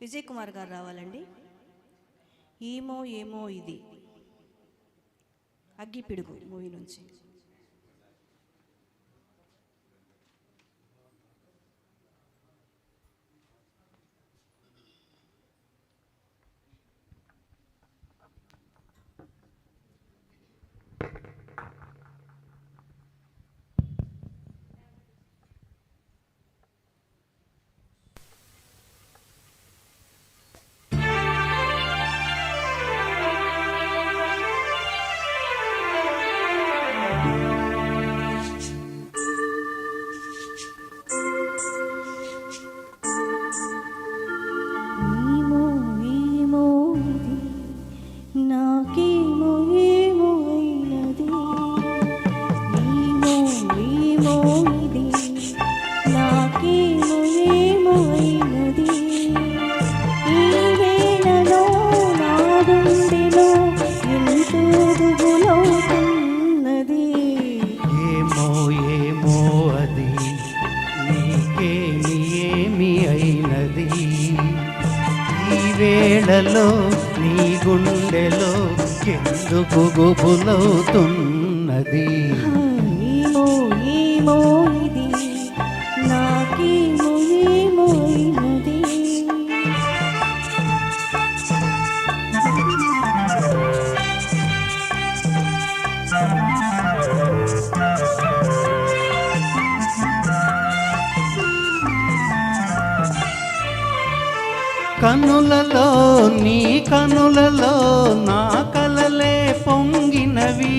విజయ్ కుమార్ గారు రావాలండి. ఏమో ఏమో ఇది. అగ్గిపిడుగు మూవీ నుంచి. గుండెలో నీ గుండెలో ఎందుకు గుబులవుతున్నది? ఏమో కనులలో నీ కనులలో నా కలలే పొంగినవి.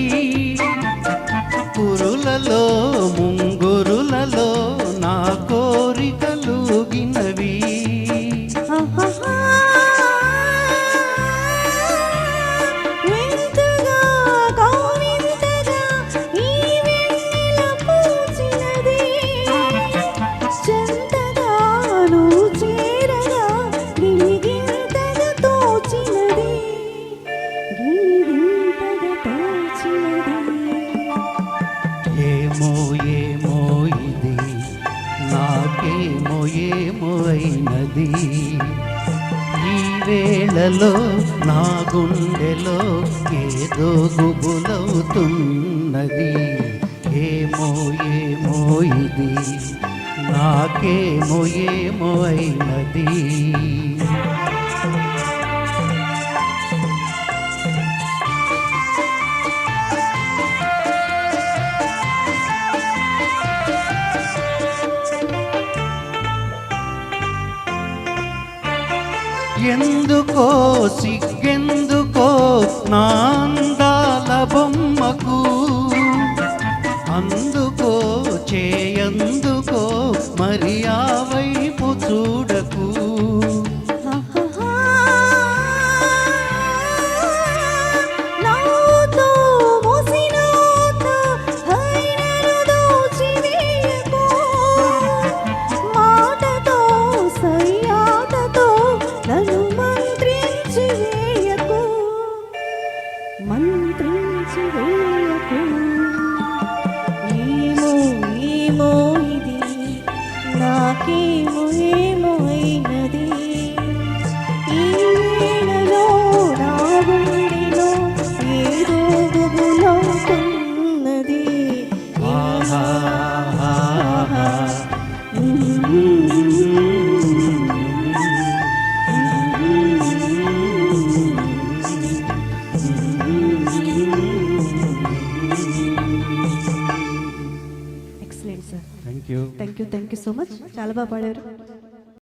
ఏమో ఏమో ఇది నాకేమో ఏమో అయినది. ఈ వేళలో నా గుండెలో ఏదో గుబులవుతున్నది. ఏమో ఏమో ఇది నాకేమో ఏమో అయినది. ఎందుకో సిగ్గెందుకో నాందాల బొమ్మకు? అందుకో చేయందుకో మరి ఆ వైపు చూడకు. మంత్రించి ఏమో ఏమో ఇది నాకేమో ఏమో అయినది. Thank you thank you thank you so much చాలా బాగా పాడారు.